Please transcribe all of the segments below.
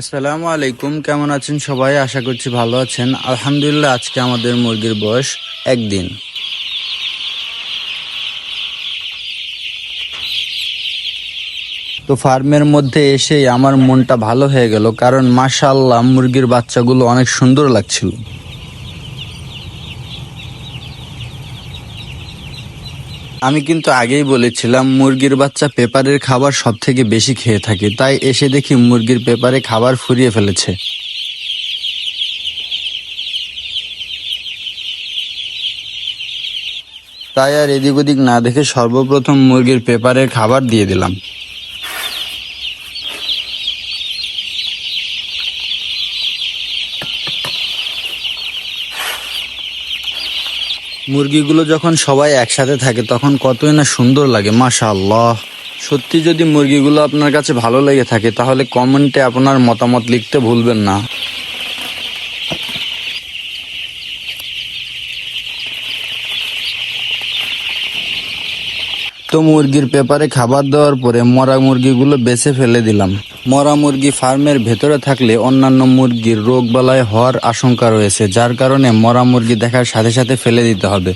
আসসালামু আলাইকুম, কেমন আছেন সবাই? আশা করছি ভালো আছেন। আলহামদুলিল্লাহ, আজকে আমাদের মুরগির বয়স একদিন। তো ফার্মের মধ্যে এসেই আমার মনটা ভালো হয়ে গেল, কারণ মাশাল্লাহ মুরগির বাচ্চাগুলো অনেক সুন্দর লাগছিল। আমি কিন্তু আগেই বলেছিলাম, মুরগির বাচ্চা পেপারের খাবার সব থেকে বেশি খেয়ে থাকে। তাই এসে দেখি মুরগির পেপারে খাবার ফুরিয়ে ফেলেছে। তাই আর এদিক ওদিক না দেখে সর্বপ্রথম মুরগির পেপারের খাবার দিয়ে দিলাম। মুরগিগুলো যখন সবাই একসাথে থাকে, তখন কতই না সুন্দর লাগে মাশা আল্লাহ সত্যি যদি মুরগিগুলো আপনার কাছে ভালো লেগে থাকে, তাহলে কমেন্টে আপনার মতামত লিখতে ভুলবেন না। তো মুরগির পেপারে খাবার দেওয়ার পরে মরা মুরগিগুলো বেছে ফেলে দিলাম। মরা মুরগি ফার্মের ভেতরে থাকলে অন্যান্য মুরগির রোগ বালায় হওয়ার আশঙ্কা রয়েছে, যার কারণে মরা মুরগি দেখার সাথে সাথে ফেলে দিতে হবে।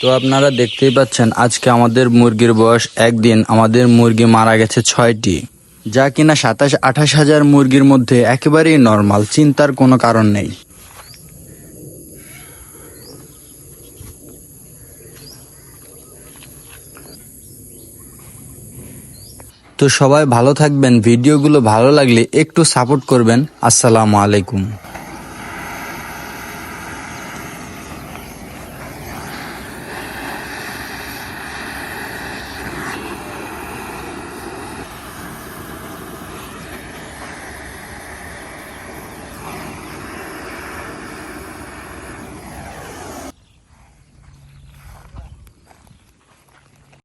তো আপনারা দেখতেই পাচ্ছেন, আজকে আমাদের মুরগির বয়স একদিন, আমাদের মুরগি মারা গেছে ছয়টি। যা কিনা সাতাশ আঠাশ হাজার মুরগির মধ্যে একেবারেই নর্মাল চিন্তার কোনো কারণ নেই। তো সবাই ভালো থাকবেন। ভিডিওগুলো ভালো লাগলে একটু সাপোর্ট করবেন। আসসালামু আলাইকুম।